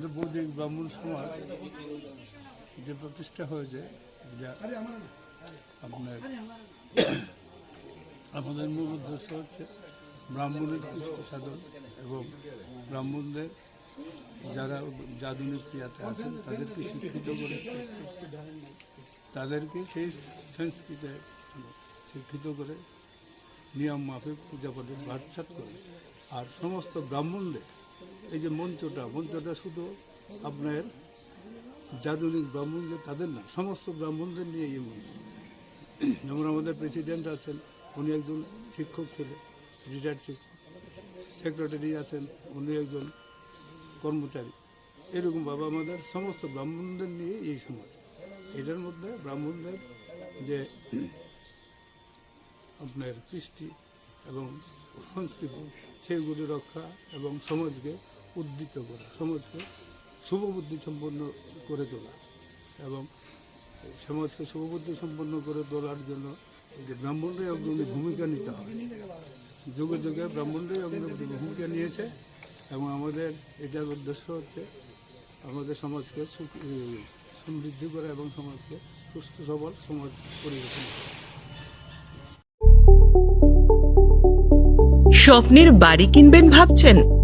যে বৈদিক ব্রাহ্মণ সমাজ যে প্রতিষ্ঠা হয়েছে, যা আপনার আমাদের মূল উদ্দেশ্য হচ্ছে ব্রাহ্মণের কৃষ্টি সাধন এবং ব্রাহ্মণদের যারা জাদুনিক ক্রিয়াতে আছেন, তাদেরকে শিক্ষিত করে তাদেরকে সেই সংস্কৃতে শিক্ষিত করে নিয়ম মাফিক পূজা পাঠের বাচ্চাত করে। আর সমস্ত ব্রাহ্মণদের এই যে মঞ্চটা মঞ্চটা শুধু আপনার জাদুনিক ব্রাহ্মণদের, তাদের না, সমস্ত ব্রাহ্মণদের নিয়ে এই মঞ্চ। যেমন আমাদের প্রেসিডেন্ট আছেন, উনি একজন শিক্ষক ছিলেন রিটায়ার্ড শিক্ষক। সেক্রেটারি আছেন, উনি একজন কর্মচারী। এরকমভাবে আমাদের সমস্ত ব্রাহ্মণদের নিয়ে এই সমাজ। এটার মধ্যে ব্রাহ্মণদের যে আপনার কৃষ্টি এবং সংস্কৃতি, সেগুলি রক্ষা এবং সমাজকে উদ্দীত করা, সমাজকে শুভবুদ্ধি সম্পন্ন করে তোলা এবং সমাজকে শুভবুদ্ধি সম্পন্ন করে তোলার জন্য যে ব্রাহ্মণরাই অগ্রণী ভূমিকা নিতে হবে। যুগে যুগে ব্রাহ্মণরাই অগ্রণী ভূমিকা নিয়েছে এবং আমাদের এটার উদ্দেশ্য হচ্ছে আমাদের সমাজকে সমৃদ্ধি করা এবং সমাজকে সুস্থ, সবল সমাজ পরিবেশন করা। স্বপ্নের বাড়ি কিনবেন ভাবছেন?